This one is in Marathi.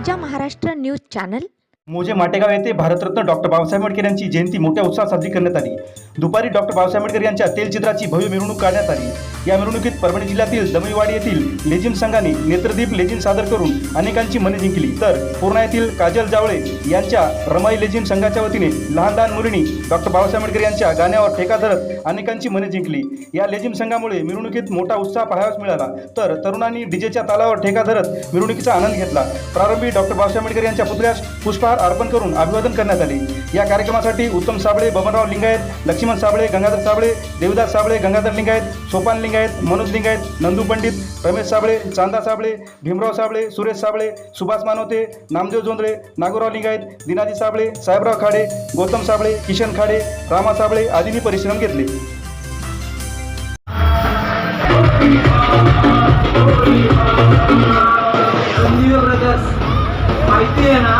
गर्जा महाराष्ट्र न्यूज चॅनल. मोजे माटेगाव येथे भारतरत्न डॉक्टर बाबासाहेब आंबेडकर यांची जयंती मोठ्या उत्साहात साजरी करण्यात आली. दुपारी डॉक्टर बाबासाहेब आंबेडकर यांच्या तेलचित्राची भव्य मिरवणूक काढण्यात आली. या मिरवणुकीत परभणी जिल्ह्यातील दमईवाडी येथील लेझिम संघाने नेत्रदीप लेझिम सादर करून अनेकांची मने जिंकली. तर पूर्णा येथील काजल जावळे यांच्या रमाई लेझिम संघाच्या वतीने लहान लहान मुलींनी डॉक्टर बाबासाहेब आंबेडकर यांच्या गाण्यावर ठेका धरत अनेकांची मने जिंकली. या लेझिम संघामुळे मिरवणुकीत मोठा उत्साह पाहावयास मिळाला. तर तरुणांनी डीजेच्या तालावर ठेका धरत मिरवणुकीचा आनंद घेतला. प्रारंभी डॉक्टर बाबासाहेब आंबेडकर यांच्या पुतळ्यास पुष्पहार अर्पण करून अभिवादन करण्यात आले. या कार्यक्रमासाठी उत्तम साबळे बबनराव लिंगायत लक्ष्मी लक्ष्मण साबळे गंगाधर साबळे देवदास साबळे गंगाधर लिंगायत सोपान लिंगायत मनोज लिंगायत नंदू पंडित रमेश साबळे चांदा साबळे भीमराव साबळे सुरेश साबळे सुभाष मानवते नामदेव जोंधळे नागोराव लिंगायत दिनाजी साबळे साहेबराव खाडे गौतम साबळे किशन खाडे रामा साबळे आदींनी परिश्रम घेतले. माहिती आहे ना?